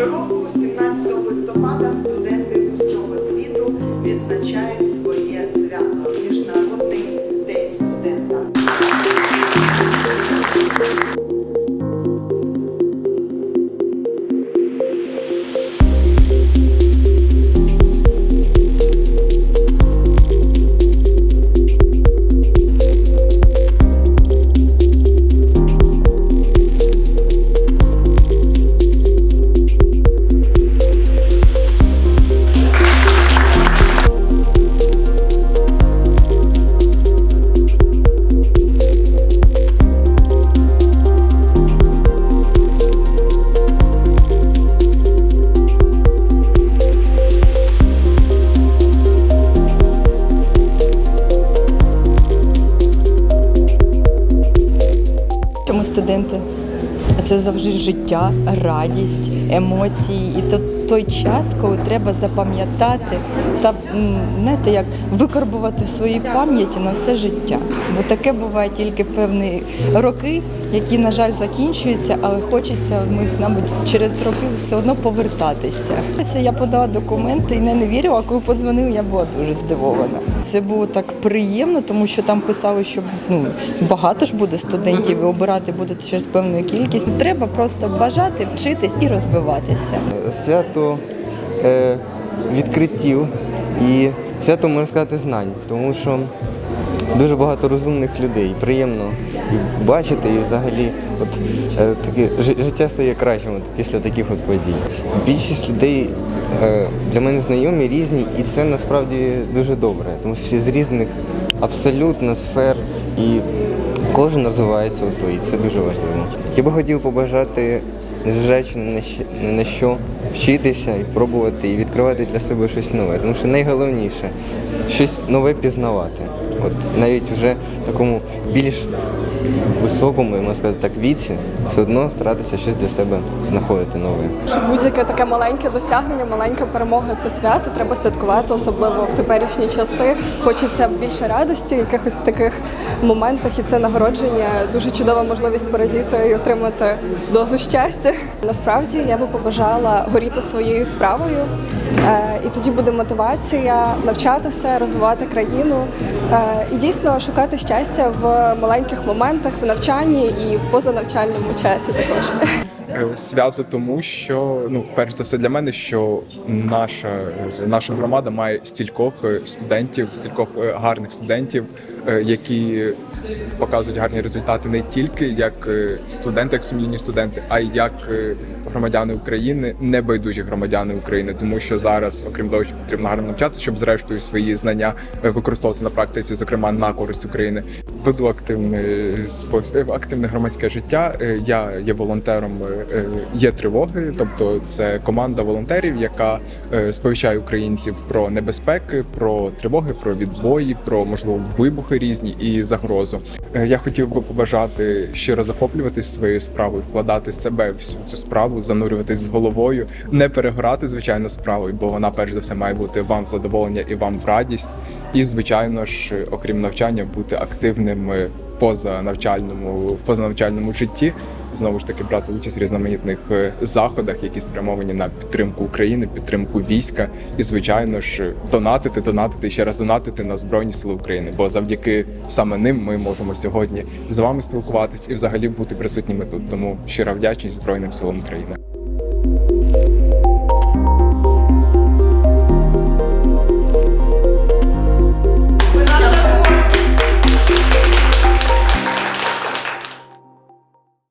Щороку, 17 листопада, студенти усього світу відзначають Чому студенти? Це завжди життя, радість, емоції. І то той час, коли треба запам'ятати та знаєте, як викарбувати в своїй пам'яті на все життя. Бо таке буває тільки певні роки, які, на жаль, закінчуються, але хочеться в мабуть, через роки все одно повертатися. Я подала документи і не, не вірила, а коли подзвонив, я була дуже здивована. Це було так приємно, тому що там писали, що ну, багато ж буде студентів і обирати будуть через певну кількість. Треба просто бажати, вчитись і розвиватися. свято е, відкриттів і свято, можна сказати, знань, тому що дуже багато розумних людей. Приємно бачити і взагалі от, е, таке, життя стає кращим от, після таких от подій. Більшість людей е, для мене знайомі, різні, і це насправді дуже добре, тому що всі з різних абсолютно сфер і кожен розвивається у своїй. Це дуже важливо. Я би хотів побажати незважаючи ні на що вчитися і пробувати і відкривати для себе щось нове. Тому що найголовніше щось нове пізнавати. От навіть вже в такому більш високому, можна сказати так, віці, все одно старатися щось для себе знаходити нове. Будь-яке таке маленьке досягнення, маленька перемога це свято. Треба святкувати, особливо в теперішні часи. Хочеться більше радості, якихось в таких моментах, і це нагородження дуже чудова можливість поразити і отримати дозу щастя. Насправді я би побажала горіти своєю справою, е, і тоді буде мотивація навчатися, розвивати країну е, і дійсно шукати щастя в маленьких моментах, в навчанні і в позанавчальному часі також. Е, Свято тому, що ну перш за все для мене, що наша наша громада має стількох е, студентів, стількох е, гарних студентів, які показують гарні результати не тільки як студенти, як сумлінні студенти, а й як громадяни України, небайдужі громадяни України, тому що зараз, окрім того, що потрібно гарно навчатися, щоб зрештою свої знання використовувати на практиці, зокрема на користь України. Веду активне активне громадське життя. Е, Я є волонтером е, є тривоги, тобто це команда волонтерів, яка е, сповіщає українців про небезпеки, про тривоги, про відбої, про можливо вибухи різні і загрозу. Я хотів би побажати щиро захоплюватись своєю справою, вкладати себе в всю цю справу, занурюватись з головою, не перегорати звичайно справою, бо вона перш за все має бути вам в задоволення і вам в радість. І звичайно ж, окрім навчання, бути активним е, поза навчальному в позанавчальному житті. Знову ж таки брати участь в різноманітних е, заходах, які спрямовані на підтримку України, підтримку війська, і звичайно ж донатити, донатити ще раз донатити на збройні сили України. Бо завдяки саме ним ми можемо сьогодні з вами спілкуватись і взагалі бути присутніми тут. Тому щира вдячність Збройним силам України.